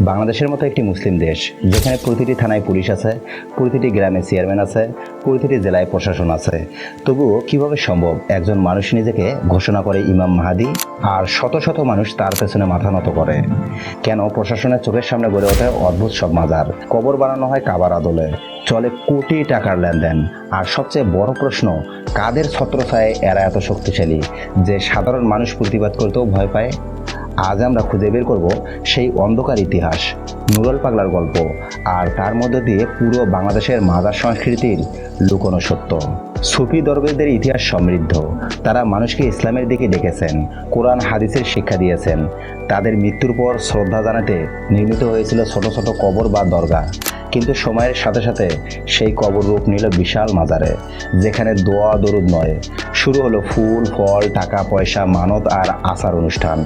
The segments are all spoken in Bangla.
বাংলাদেশের মতো একটি মুসলিম দেশ, যেখানে প্রতিটি থানায় পুলিশ আছে, প্রতিটি গ্রামে চেয়ারম্যান আছে, প্রতিটি জেলায় প্রশাসন আছে। তবুও কীভাবে সম্ভব একজন মানুষ নিজেকে ঘোষণা করে ইমাম মাহাদি আর শত শত মানুষ তার পেছনে মাথা নত করে? কেন প্রশাসনের চোখের সামনে গড়ে ওঠে অদ্ভুত সব মাজার? কবর বানানো হয় কাবার আদলে। চলে কোটি টাকার লেনদেন। আর সবচেয়ে বড় প্রশ্ন, কাদের ছত্রছায়ে এরা এত শক্তিশালী যে সাধারণ মানুষ প্রতিবাদ করতেও ভয় পায়? আজ আমরা খুঁজে বের করব সেই অন্ধকার ইতিহাস, নুরল পাগলার গল্প, আর তার মধ্য দিয়ে পুরো বাংলাদেশের মাদার সংস্কৃতির লুকোনো সত্য। সুফি দরবেশদের ইতিহাস সমৃদ্ধ। তারা মানুষকে ইসলামের দিকে ডেকেছেন কোরআন, হাদিসের শিক্ষা দিয়েছেন। তাদের মৃত্যুর পর শ্রদ্ধা জানাতে নির্মিত হয়েছিল ছোট ছোট কবর বা দরগা কিন্তু সময়ের সাথে সাথে সেই কবর রূপ নিল বিশাল মাজারে, যেখানে দোয়া দরুদ নয়। শুরু হলো ফুল, ফল, টাকা, পয়সা, মানত আর আচার অনুষ্ঠান।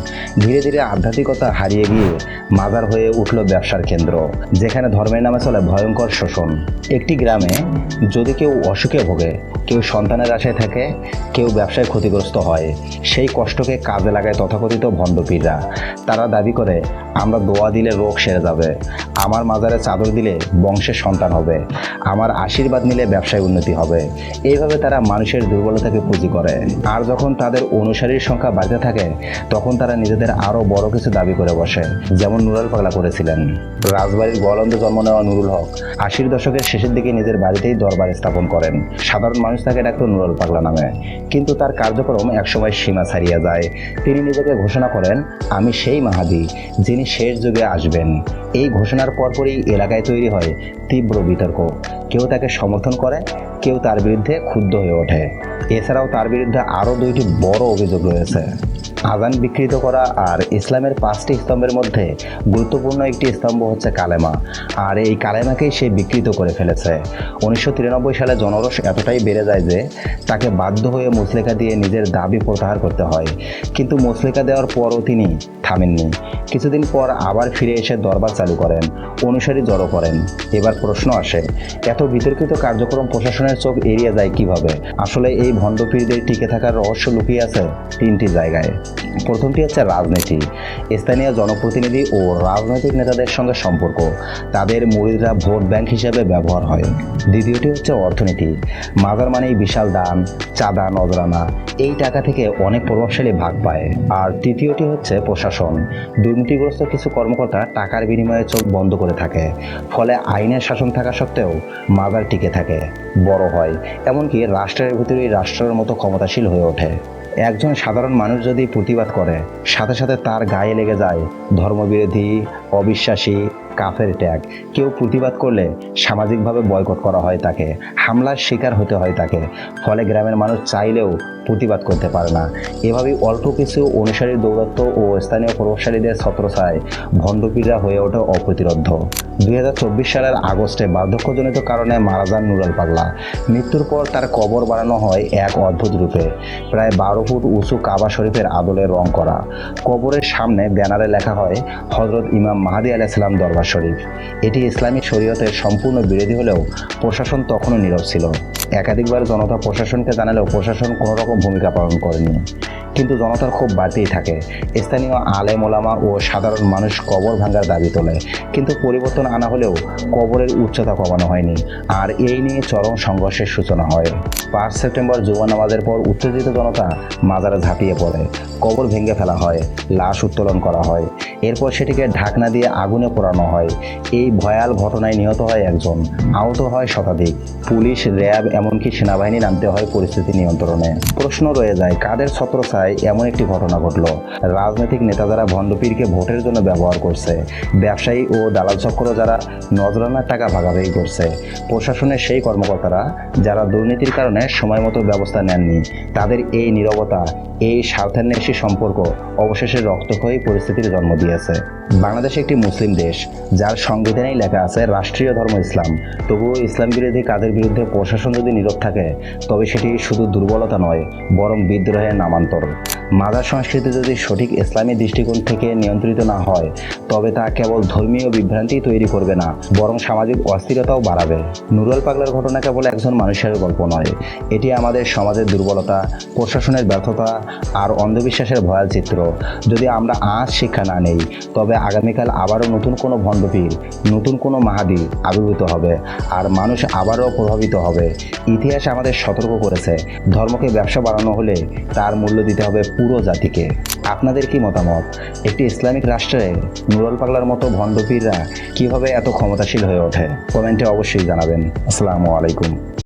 ধীরে ধীরে আধ্যাত্মিকতা হারিয়ে গিয়ে মাজার হয়ে উঠল ব্যবসার কেন্দ্র, যেখানে ধর্মের নামে চলে ভয়ঙ্কর শোষণ। একটি গ্রামে যদি কেউ অসুখে ভোগে কেউ সন্তানের আশায় থাকে, কেউ ব্যবসায় ক্ষতিগ্রস্ত হয়। সেই কষ্টকে কাজে লাগায় তথাকথিত ভণ্ডপীররা। তারা দাবি করে, আমরা দোয়া দিলে রোগ সেরে যাবে। আমার মাজারে চাদর দিলে বংশের সন্তান হবে। আমার আশীর্বাদ নিলে ব্যবসায় উন্নতি হবে। এইভাবে তারা মানুষের দুর্বলতাকে পুঁজি করে। আর যখন তাদের অনুসারীর সংখ্যা বাড়তে থাকে, তখন তারা নিজেদের আরও বড় কিছু দাবি করে বসে, যেমন নুরাল পাগলা করেছিলেন। রাজবাড়ির গোয়ালন্দে জন্ম নেওয়া নুরুল হক আশির দশকের শেষের দিকে নিজের বাড়িতেই দরবার স্থাপন করেন। সাধারণ মানুষ তাকে ডাকত নুরুল পাগলা নামে। কিন্তু তার কার্যক্রম একসময় সীমা ছাড়িয়ে যায়। তিনি নিজেকে ঘোষণা করেন, আমি সেই মাহাদি যিনি শেষ যুগে আসবেন। এই ঘোষণার পরপরই এলাকায় তৈরি হয় তীব্র বিতর্ক। কেউ তাকে সমর্থন করে, কেউ তার বিরুদ্ধে ক্ষুব্ধ হয়ে ওঠে। এছাড়াও তার বিরুদ্ধে আরও দুইটি বড় অভিযোগ রয়েছে। আজান বিকৃত করা আর ইসলামের পাঁচটি স্তম্ভের মধ্যে গুরুত্বপূর্ণ একটি স্তম্ভ হচ্ছে কালেমা। আর এই কালেমাকেই সে বিকৃত করে ফেলেছে। উনিশশো তিরানব্বই সালে জনরস এতটাই বেড়ে যায় যে তাকে বাধ্য হয়ে মুসলেখা দিয়ে নিজের দাবি প্রত্যাহার করতে হয়। কিন্তু মুসলেখা দেওয়ার পরও তিনি থামেননি। কিছুদিন পর আবার ফিরে এসে দরবার চালু করেন। অনুসারী জড়ো করেন। এবার প্রশ্ন আসে এত বিতর্কিত কার্যক্রম প্রশাসনের চোখ এড়িয়ে যায় কীভাবে? আসলে এই ভণ্ডপীরদের টিকে থাকার রহস্য লুকিয়ে আছে তিনটি জায়গায়। প্রথমটি হচ্ছে রাজনীতি। স্থানীয় জনপ্রতিনিধি ও রাজনৈতিক নেতাদের সঙ্গে সম্পর্ক। তাদের মুরিদরা ভোট ব্যাংক হিসেবে ব্যবহার হয়। দ্বিতীয়টি হচ্ছে অর্থনীতি। মাজার মানেই বিশাল দান, চাঁদা, নজরানা। এই টাকা থেকে অনেক প্রভাবশালী ভাগ পায়। আর তৃতীয়টি হচ্ছে প্রশাসন। দুর্নীতিগ্রস্ত কিছু কর্মকর্তা টাকার বিনিময়ে চোখ বন্ধ করে থাকে। ফলে আইনের শাসন থাকা সত্ত্বেও মাজার টিকে থাকে, বড় হয়। এমনকি রাষ্ট্রের ভিতরে রাষ্ট্রের মতো ক্ষমতাশীল হয়ে ওঠে। একজন সাধারণ মানুষ যদি প্রতিবাদ করে, সাথে সাথে তার গায়ে লেগে যায় ধর্মবিরোধী, অবিশ্বাসী কাফের ট্যাগ কেউ প্রতিবাদ করলে সামাজিকভাবে বয়কট করা হয় তাকে, হামলার শিকার হতে হয় তাকে। ফলে গ্রামের মানুষ চাইলেও প্রতিবাদ করতে পারে না। এভাবেই অল্প কিছু অনুসারীর দৌরত্ব ও স্থানীয় প্রভাবশালীদের ছত্রছায় ভণ্ডপীররা হয়ে ওঠে অপ্রতিরোধ্য। দুই হাজার চব্বিশ সালের আগস্টে বার্ধক্যজনিত কারণে মারা যান নুরাল পাগলা। মৃত্যুর পর তার কবর বানানো হয় এক অদ্ভুত রূপে। প্রায় বারো ফুট উঁচু কাবা শরীফের আদলে রং করা। কবরের সামনে ব্যানারে লেখা হয় হজরত ইমাম মাহাদি আলাইসালাম দরবার শরীফ। এটি ইসলামিক শরীয়তের সম্পূর্ণ বিরোধী হলেও প্রশাসন তখনও নীরব ছিল। একাধিকবার জনতা প্রশাসনকে জানালেও প্রশাসন কোনোরকম ভূমিকা পালন করেনি। কিন্তু জনতার খুব বাড়তেই থাকে। স্থানীয় আলেম ওলামা ও সাধারণ মানুষ কবর ভাঙার দাবি তোলে। কিন্তু পরিবর্তন আনা হলেও কবরের উচ্চতা কমানো হয়নি। আর এই নিয়ে চরম সংঘর্ষের সূচনা হয়। পাঁচ সেপ্টেম্বর জুমা নামাজের পর উত্তেজিত জনতা মাজারে ঝাঁপিয়ে পড়ে। কবর ভেঙে ফেলা হয়, লাশ উত্তোলন করা হয়। এরপর সেটিকে ঢাকনা দিয়ে আগুনে পোড়ানো হয়। এই ভয়াল ঘটনায় নিহত হয় একজন। আহত হয় শতাধিক। পুলিশ, র্যাব, এমনকি সেনাবাহিনী নামতে হয় পরিস্থিতি নিয়ন্ত্রণে। প্রশ্ন রয়ে যায়, কাদের ছত্রছায় এমন একটি ঘটনা ঘটল। রাজনৈতিক নেতা যারা ভণ্ডপীরকে ভোটের জন্য ব্যবহার করছে। ব্যবসায়ী ও দালাল চক্র যারা নজরানার টাকা ভাগাভাগি করছে। প্রশাসনের সেই কর্মকর্তারা, যারা দুর্নীতির কারণে সময় মতো ব্যবস্থা নেননি, তাদের এই নিরবতা, এই স্বার্থান্বেষী সম্পর্ক অবশেষে রক্তক্ষয়ী পরিস্থিতির জন্ম দিয়েছে। বাংলাদেশ একটি মুসলিম দেশ, যার সংবিধানেই লেখা আছে রাষ্ট্রীয় ধর্ম ইসলাম। তবুও ইসলাম বিরোধী কাদের বিরুদ্ধে প্রশাসন যদি নীরব থাকে, তবে সেটি শুধু দুর্বলতা নয়, বরং বিদ্রোহের নামান্তর। মাজার সংস্কৃতি যদি সঠিক ইসলামী দৃষ্টিকোণ থেকে নিয়ন্ত্রিত না হয়, তবে তা কেবল ধর্মীয় বিভ্রান্তি তৈরি করবে না, বরং সামাজিক অস্থিরতাও বাড়াবে। নুরুল পাগলার ঘটনা কেবল একজন মানুষের গল্প নয়, এটি আমাদের সমাজের দুর্বলতা, প্রশাসনের ব্যর্থতা আর অন্ধবিশ্বাসের ভয়াল চিত্র। যদি আমরা আজ শিক্ষা না নেই, তবে আগামীকাল আবারও নতুন কোনো ভণ্ডপীর নতুন কোনো মাহাদি আবির্ভূত হবে আর মানুষ আবারও প্রভাবিত হবে। ইতিহাস আমাদের সতর্ক করেছে, ধর্মকে ব্যবসা বাড়ানো হলে তার মূল্য দিতে হবে পুরো জাতিকে। আপনাদের কি মতামত? একটি ইসলামিক রাষ্ট্রে নুরল পাগলার মতো ভণ্ডপীররা কীভাবে এত ক্ষমতাশীল হয়ে ওঠে? কমেন্টে অবশ্যই জানাবেন। আসসালামু আলাইকুম।